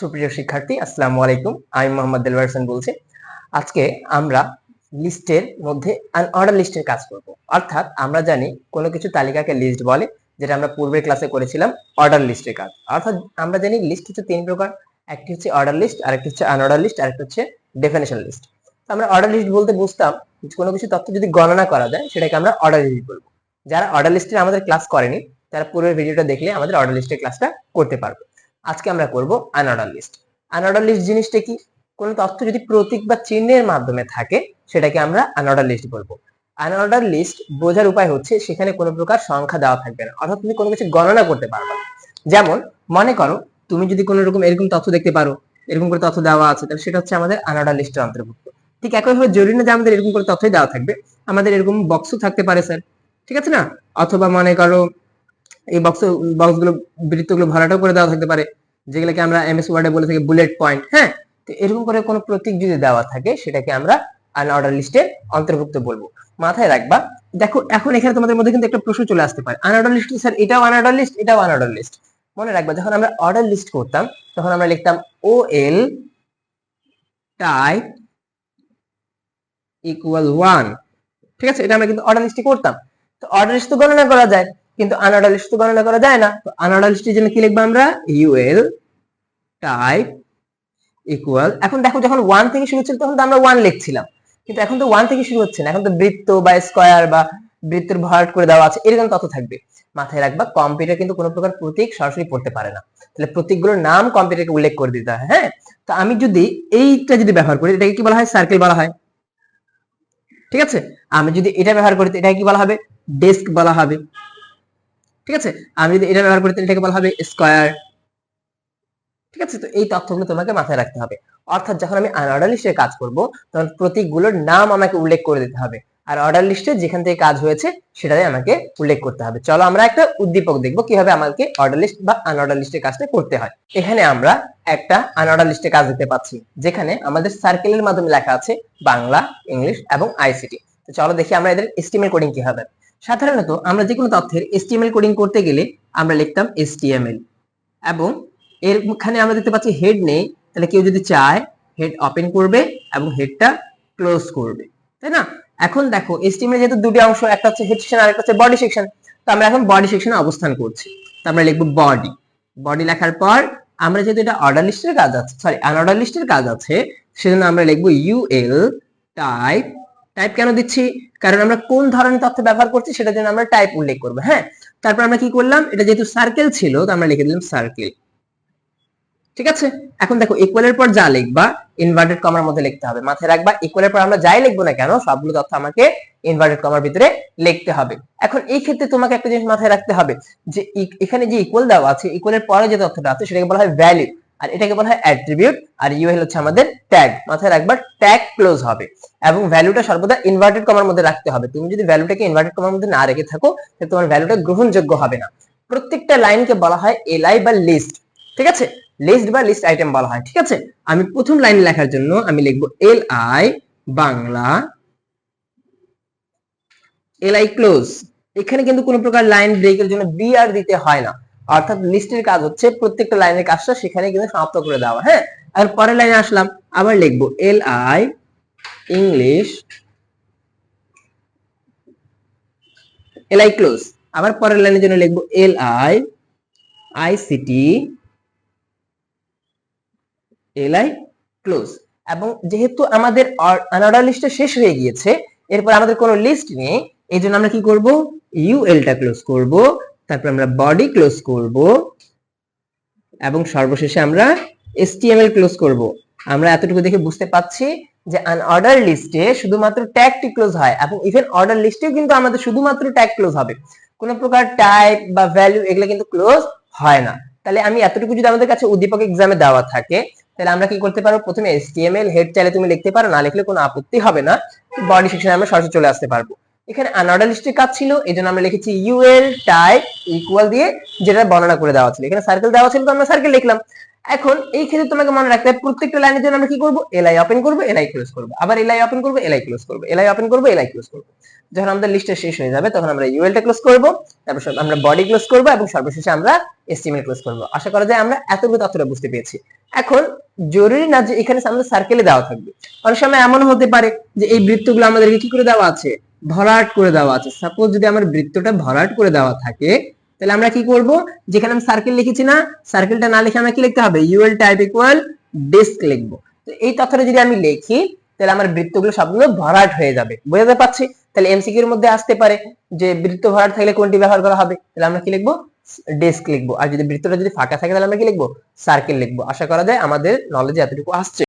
সুপ্রিয় শিক্ষার্থী, আসসালামু আলাইকুম। আমি মোহাম্মদ দেলওয়ার হোসেন বলছি। আজকে আমরা লিস্টের মধ্যে অর্ডার লিস্টের কাজ করব। অর্থাৎ আমরা জানি কোনো কিছু তালিকাকে লিস্ট বলে, যেটা আমরা পূর্বের ক্লাসে করেছিলাম অর্ডার লিস্টের কাজ। অর্থাৎ আমরা জানি লিস্ট হচ্ছে তিন প্রকার। একটি হচ্ছে অর্ডার লিস্ট আরেকটি হচ্ছে আনঅর্ডার লিস্ট আরেকটি হচ্ছে ডেফিনেশন লিস্ট আমরা অর্ডার লিস্ট বলতে বুঝতাম কোনো কিছু তথ্য যদি গণনা করা যায়, সেটাকে আমরা অর্ডার লিস্ট বলব। যারা অর্ডার লিস্টের আমাদের ক্লাস করেনি, তারা পূর্বের ভিডিওটা দেখলে আমাদের অর্ডার লিস্টের ক্লাসটা করতে পারবে। আজকে আমরা করব আনঅর্ডার লিস্ট আনঅর্ডার লিস্ট জিনিসটা কি? কোনো তথ্য যদি প্রতীক বা চিহ্নের মাধ্যমে থাকে, সেটাকে আমরা আনঅর্ডার লিস্ট বলব। আনঅর্ডার লিস্ট বোঝার উপায় হচ্ছে সেখানে কোনো প্রকার সংখ্যা দেওয়া থাকবে না। অর্থাৎ তুমি কোনো কিছু গণনা করতে পারবে না। যেমন, মনে করো তুমি যদি কোনো রকম এরকম তথ্য দেখতে পারো, এরকম করে তথ্য দেওয়া আছে, তাহলে সেটা হচ্ছে আমাদের আনঅর্ডার লিস্টের অন্তর্ভুক্ত। ঠিক একইভাবে জরুরি না যে আমাদের এরকম করে তথ্যই দেওয়া থাকবে। আমাদের এরকম বক্সও থাকতে পারে স্যার ঠিক আছে না? অথবা মনে করো এই বক্সগুলো বক্সগুলো বৃত্তগুলো ভরাটাও করে দেওয়া থাকতে পারে, যেগুলোকে আমরা এমএস ওয়ার্ডে বলে থাকি বুলেট পয়েন্ট হ্যাঁ? তো এরকম করে কোনো প্রতীক যদি দেওয়া থাকে, সেটাকে আমরা আনঅর্ডার লিস্টের অন্তর্ভুক্ত বলব। মাথায় রাখবা, দেখো এখন এখানে তোমাদের মধ্যে কিন্তু একটা প্রশ্ন চলে আসতে পারে আনঅর্ডার লিস্ট স্যার এটাও আনঅর্ডার লিস্ট এটাও আনঅর্ডার লিস্ট মনে রাখবা, যখন আমরা অর্ডার লিস্ট করতাম, তখন আমরা লিখতাম O L type equal one ঠিক আছে? এটা আমরা কিন্তু অর্ডার লিস্টে করতাম। তো অর্ডার লিস্ট তো গণনা করা যায়। কিন্তু আনঅর্ডার লিস্ট তো গণনা করা যায় না। তো আনঅর্ডার জন্য কি লিখব আমরা? ইউএল টাইপ ইকুয়াল এখন দেখো যখন ওয়ান থেকে শুরু ছিল তখন তো আমরা ওয়ান লিখছিলাম। কিন্তু এখন তো ওয়ান থেকে শুরু হচ্ছে না। এখন তো বৃত্ত বা স্কয়ার বা বৃত্তের ভরাট করে দেওয়া আছে, এরকম তত থাকবে। মাথায় রাখবা কম্পিউটার কিন্তু কোনো প্রকার প্রতীক সরাসরি পড়তে পারে না। তাহলে প্রতীকগুলোর নাম কম্পিউটারকে উল্লেখ করে দিতে হয় হ্যাঁ? তো আমি যদি এইটা যদি ব্যবহার করি, এটাকে কি বলা হয়? সার্কেল বলা হয়। ঠিক আছে? আমি যদি এটা ব্যবহার করি এটাকে কি বলা হবে? ডেস্ক বলা হবে। ঠিক আছে? আমি যদি এটা ব্যবহার করি, তাহলে এটাকে বলা হবে স্কয়ার ঠিক আছে? তো এই তথ্যগুলো তোমাকে মাথায় রাখতে হবে। অর্থাৎ যখন আমি আনঅর্ডার লিস্টে কাজ করব, তখন প্রতীকগুলোর নাম আমাকে উল্লেখ করে দিতে হবে। আর অর্ডার লিস্টে যেখান থেকে কাজ হয়েছে, সেটাই আমাকে উল্লেখ করতে হবে। চলো আমরা একটা উদ্দীপক দেখব, কীভাবে আমাকে অর্ডার লিস্ট বা আনঅর্ডার লিস্টের কাজটা করতে হয়। এখানে আমরা একটা আনঅর্ডার লিস্টে কাজ দিতে পাচ্ছি, যেখানে আমাদের সার্কেলের মাধ্যমে লেখা আছে বাংলা, ইংলিশ এবং আইসিটি তো চলো দেখি আমরা এদের এস্টিমেল কোডিং কি হবে সাধারণত আমরা যে কোনো তথ্যের এসটিএমএল কোডিং করতে গেলে আমরা লিখতাম এসটিএমএল। এবং এরখানে আমরা দেখতে পাচ্ছি হেড নেই, তাহলে কেউ যদি চায় হেড ওপেন করবে এবং হেডটা ক্লোজ করবে, তাই না? এখন দেখো, এসটিএমএল যেহেতু দুটি অংশ, একটা হচ্ছে হেড সেকশন আর একটা হচ্ছে বডি সেকশন তো আমরা এখন বডি সেকশনে অবস্থান করছি। তো আমরা লিখব বডি বডি লেখার পর আমরা যেহেতু এটা অর্ডার লিস্টের কাজ আছে সরি আনঅর্ডার লিস্টের কাজ আছে, সেজন্য আমরা লিখব ইউএল টাইপ টাইপ কেন দিচ্ছি? কারণ আমরা কোন ধরনের তথ্য ব্যবহার করছি সেটার জন্য আমরা টাইপ উল্লেখ করব হ্যাঁ? তারপর আমরা কি করলাম? এটা যেহেতু সার্কেল ছিল, তো আমরা লিখে দিলাম সার্কেল ঠিক আছে? এখন দেখো ইকুয়ালের পর যা লিখবা ইনভার্টেড কমার মধ্যে লিখতে হবে। মাথায় রাখবা ইকুয়ালের পর আমরা যাই লিখব না কেন, সবগুলো তথ্য আমাকে ইনভার্টেড কমার ভিতরে লিখতে হবে। এখন এই ক্ষেত্রে তোমাকে একটা জিনিস মাথায় রাখতে হবে, যে এখানে যে ইকুয়াল দেওয়া আছে ইকুয়ালের পরে যে তথ্যটা আছে, সেটাকে বলা হয় ভ্যালু আর এটাকে বলা হয় অ্যাট্রিবিউট আর ইউএল হচ্ছে আমাদের ট্যাগ মাথায় রাখবা ট্যাগ ক্লোজ হবে। এবং ভ্যালুটা সর্বদা ইনভার্টেড কমার মধ্যে রাখতে হবে। তুমি যদি ভ্যালুটাকে ইনভার্টেড কমার মধ্যে না রেখে থাকো, তাহলে তোমার ভ্যালুটা গ্রহণযোগ্য হবে না। প্রত্যেকটা লাইনকে বলা হয় এলআই বা লিস্ট ঠিক আছে? লিস্ট বা লিস্ট আইটেম বলা হয়, ঠিক আছে? আমি প্রথম লাইন লেখার জন্য আমি লিখব L I Bangla L I close এখানে কিন্তু কোনো প্রকার লাইন ব্রেকের জন্য বি আর দিতে হয় না। অর্থাৎ লিস্টের কাজ হচ্ছে প্রত্যেকটা লাইনের কাজটা সেখানে কিন্তু সমাপ্ত করে দেওয়া হ্যাঁ? আর পরের লাইনে আসলাম, আবার লিখব L I English L I close আবার পরের লাইনের জন্য লিখব L I ICT L I close এবং যেহেতু আমাদের আনঅর্ডার লিস্টটা শেষ হয়ে গিয়েছে, এরপর আমাদের কোনো লিস্ট নেই, এই জন্য আমরা কি করব? ইউএলটা ক্লোজ করব তারপর আমরা বডি ক্লোজ করব এবং সর্বশেষে আমরা এসটিএমএল ক্লোজ করব। আমরা এতটুকু দেখে বুঝতে পাচ্ছি যে আনঅর্ডার লিস্টে শুধুমাত্র ট্যাগটি ক্লোজ হয় এবং ইভেন অর্ডার লিস্টেও কিন্তু আমাদের শুধুমাত্র ট্যাগ ক্লোজ হবে। কোনো প্রকার টাইপ বা ভ্যালু এগুলো কিন্তু ক্লোজ হয় না। তাহলে আমি এতটুকু যদি আমাদের কাছে উদ্দীপক এক্সামে দেওয়া থাকে, তাহলে আমরা কি করতে পারব? প্রথমে এসটিএমএল হেড চাইলে তুমি লিখতে পারো, না লিখলে কোনো আপত্তি হবে না। বডি সেকশনে আমরা সরাসরি চলে আসতে পারব। এখানে আনঅর্ডার লিস্টের কাজ ছিল এই জন্য আমরা লিখেছি ইউএল টাইপ ইকুয়াল দিয়ে যেটা বর্ণনা করে দেওয়া ছিল। এখানে সার্কেল দেওয়া ছিল, তো আমরা সার্কেল লিখলাম। এখন এই ক্ষেত্রে তোমাকে মনে রাখতে হবে, প্রত্যেকটা লাইনের জন্য আমরা কি করব? এলআই ওপেন করব এলআই ক্লোজ করব। আবার এলআই ওপেন করব এলআই ক্লোজ করব। এলআই ওপেন করব এলআই ক্লোজ করব। যখন আমাদের লিস্টটা শেষ হয়ে যাবে, তখন আমরা ইউএলটা ক্লোজ করব, তারপর আমরা বডি ক্লোজ করব এবং সর্বশেষে আমরা এসটিএমএল ক্লোজ করব। আশা করা যায় আমরা এতগুলো তথ্যটা বুঝতে পেরেছি। এখন জরুরি না যে এখানে আমাদের সার্কেলে দেওয়া থাকবে। অনেক সময় এমন হতে পারে যে এই বৃত্তগুলো আমাদেরকে কি করে দেওয়া আছে? ভরাট করে দেওয়া আছে। সাপোজ যদি আমার বৃত্তটা ভরাট করে দেওয়া থাকে, তাহলে আমরা কি করব? যেখানে আমি সার্কেল লিখেছি না সার্কেলটা না লিখে আমরা কি লিখতে হবে? ইউএল টাইপ ইকুয়াল ডিস্ক লিখব। তো এই তথ্যটা যদি আমি লিখি, তাহলে আমার বৃত্তগুলো সবগুলো ভরাট হয়ে যাবে। বুঝতে পারছি? তাহলে এমসিকিউ এর মধ্যে আসতে পারে যে বৃত্ত ভরাট থাকলে কোনটি ব্যবহার করা হবে? তাহলে আমরা কি লিখব? ডেস্ক লিখব। আর যদি বৃত্তটা যদি ফাঁকা থাকে, তাহলে আমরা কি লিখব? সার্কেল লিখব। আশা করা যায় আমাদের নলেজে এতটুকু আসছে।